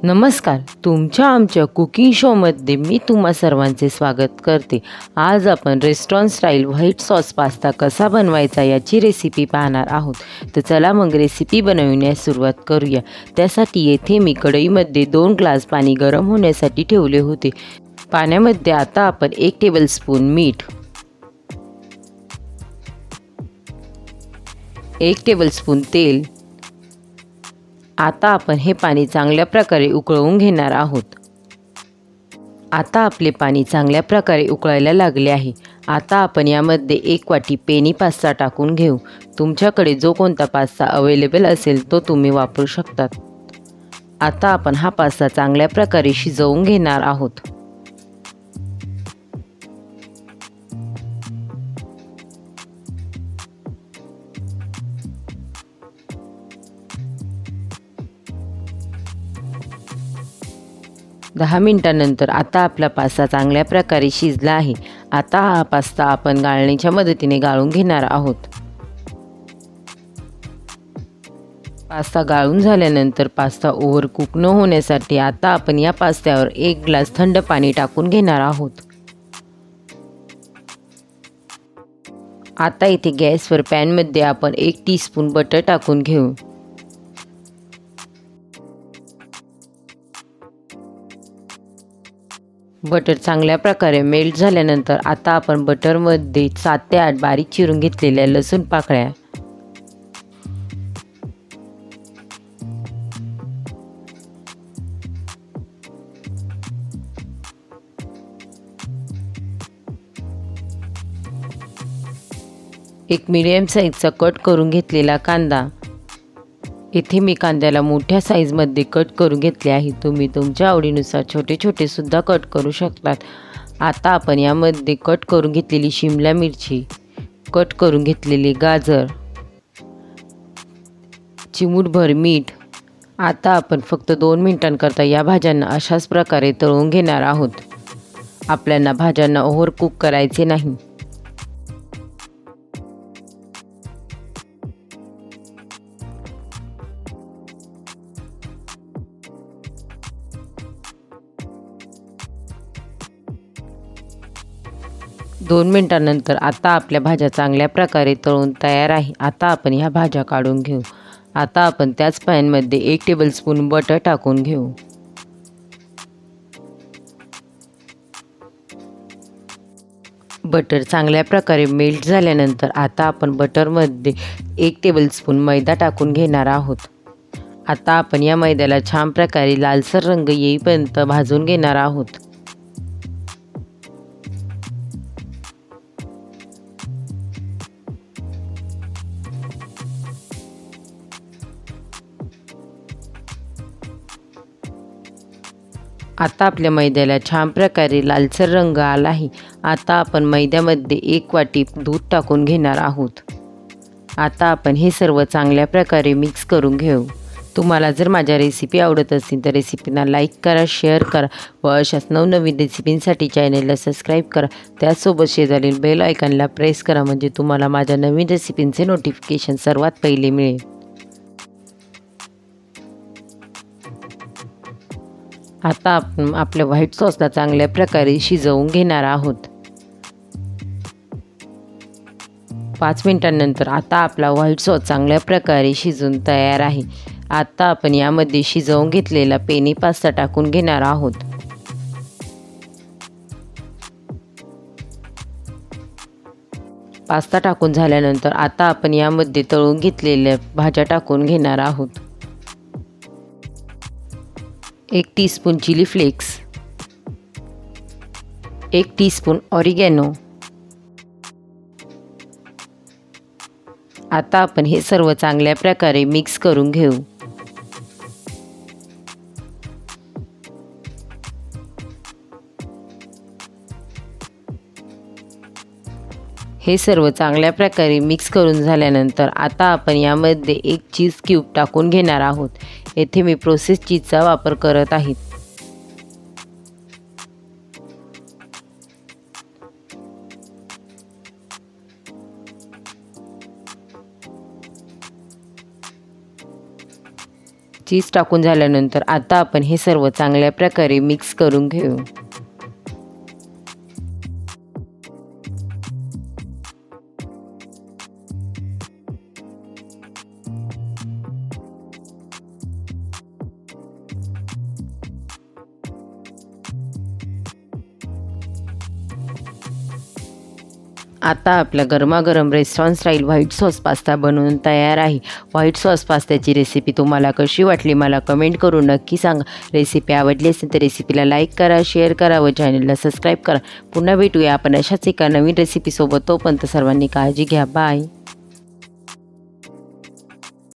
नमस्कार तुमच्या आमच्या कुकिंग शोमध्ये मी तुम्हा सर्वांचे स्वागत करते. आज आपण restaurant style white sauce pasta कसा बनवायचा याची रेसिपी पाहणार आहोत. तर चला मग रेसिपी बनवण्यास सुरुवात करूया. त्यासाठी येथे मी कढईमध्ये दोन ग्लास पाणी गरम होण्यासाठी ठेवले होते. पाण्यामध्ये आता आपण एक टेबलस्पून मीठ एक टेबलस्पून तेल आता आपण हे पाणी चांगल्या प्रकारे उकळवून घेणार आहोत. आता आपले पाणी चांगल्या प्रकारे उकळायला लागले आहे. आता आपण यामध्ये एक वाटी पेनी पास्ता टाकून घेऊ. तुमच्याकडे जो कोणता पास्ता अवेलेबल असेल तो तुम्ही वापरू शकतात. आता आपण हा पास्ता चांगल्या प्रकारे शिजवून घेणार आहोत. दहा मिनटानंतर आता आपला पास्ता चांगल्या प्रकारे शिजला आहे. आता हा पास्ता आपण गाळणीच्या मदतीने गाळून घेणार आहोत. पास्ता गाळून झाल्यानंतर पास्ता ओव्हर कुक न होण्यासाठी आता आपण या पास्त्यावर एक ग्लास थंड पाणी टाकून घेणार आहोत. आता इथे गॅसवर पॅनमध्ये आपण एक टीस्पून बटर टाकून घेऊ. बटर चांगल्या प्रकारे मेल्ट झाल्यानंतर आता आपण बटरमध्ये सात ते आठ बारीक चिरून घेतलेल्या लसूण पाकळ्या. एक मिडियम साईजचा कट करून घेतलेला कांदा. इथे मी कांद्याला मोठ्या साईजमध्ये कट करून घेतले आहे. तुम्ही तुमच्या आवडीनुसार छोटे छोटे सुद्धा कट करू शकतात. आता आपण यामध्ये कट करून घेतलेली शिमला मिरची कट करून घेतलेले गाजर चिमूटभर मीठ. आता आपण फक्त दोन मिनिटांकरता या भाज्यांना अशाच प्रकारे तळून घेणार आहोत. आपल्याला भाज्यांना ओव्हर कुक करायचे नाही. दोन मिनटानंतर आता आपल्या भाज्या चांगल्या प्रकारे तळून तयार आहे. आता आपण ह्या भाज्या काढून घेऊ. आता आपण त्याच पॅनमध्ये एक टेबलस्पून बटर टाकून घेऊ. बटर चांगल्या प्रकारे मेल्ट झाल्यानंतर आता आपण बटरमध्ये एक टेबलस्पून मैदा टाकून घेणार आहोत. आता आपण या मैद्याला छान प्रकारे लालसर रंग येईपर्यंत भाजून घेणार आहोत. आता आपल्या मैद्याला छान प्रकारे लालसर रंग आला आहे. आता आपण मैद्यामध्ये एक वाटी दूध टाकून घेणार आहोत. आता आपण हे सर्व चांगल्या प्रकारे मिक्स करून घेऊ. तुम्हाला जर माझ्या रेसिपी आवडत असतील तर रेसिपीना लाईक करा शेअर करा व अशाच नवनवीन रेसिपींसाठी चॅनलला सबस्क्राईब करा. त्याचसोबत शेजारील बेल आयकॉनला प्रेस करा म्हणजे तुम्हाला माझ्या नवीन रेसिपींचे नोटिफिकेशन सर्वात पहिले मिळेल. आता आपण आपल्या व्हाईट सॉसला चांगल्या प्रकारे शिजवून घेणार आहोत. पाच मिनटांनंतर आता आपला व्हाईट सॉस चांगल्या प्रकारे शिजून तयार आहे. आता आपण यामध्ये शिजवून घेतलेला पेनी पास्ता टाकून घेणार आहोत. पास्ता टाकून झाल्यानंतर आता आपण यामध्ये तळून घेतलेल्या भाज्या टाकून घेणार आहोत. एक teaspoon chilli flakes one teaspoon oregano आता आपण हे सर्व चांगल्या प्रकारे मिक्स करून घेऊ. हे सर्व चांगल्या प्रकारे मिक्स करून झाल्यानंतर आता आपण यामध्ये एक चीज क्यूब टाकून घेणार आहोत. येथे मी प्रोसेस चीजचा वापर करत आहे. चीज टाकून झाल्यानंतर आता आपण हे सर्व चांगल्या प्रकारे मिक्स करून घेऊ. आता आपला गरमागरम restaurant style white sauce pasta बनवून तयार आहे. व्हाईट सॉस पास्त्याची रेसिपी तुम्हाला कशी वाटली मला कमेंट करून नक्की सांगा. रेसिपी आवडली असेल तर रेसिपीला लाईक करा शेअर करा व चॅनलला सबस्क्राईब करा. पुन्हा भेटूया आपण अशाच एका नवीन रेसिपीसोबत तोपर्यंत सर्वांनी काळजी घ्या. बाय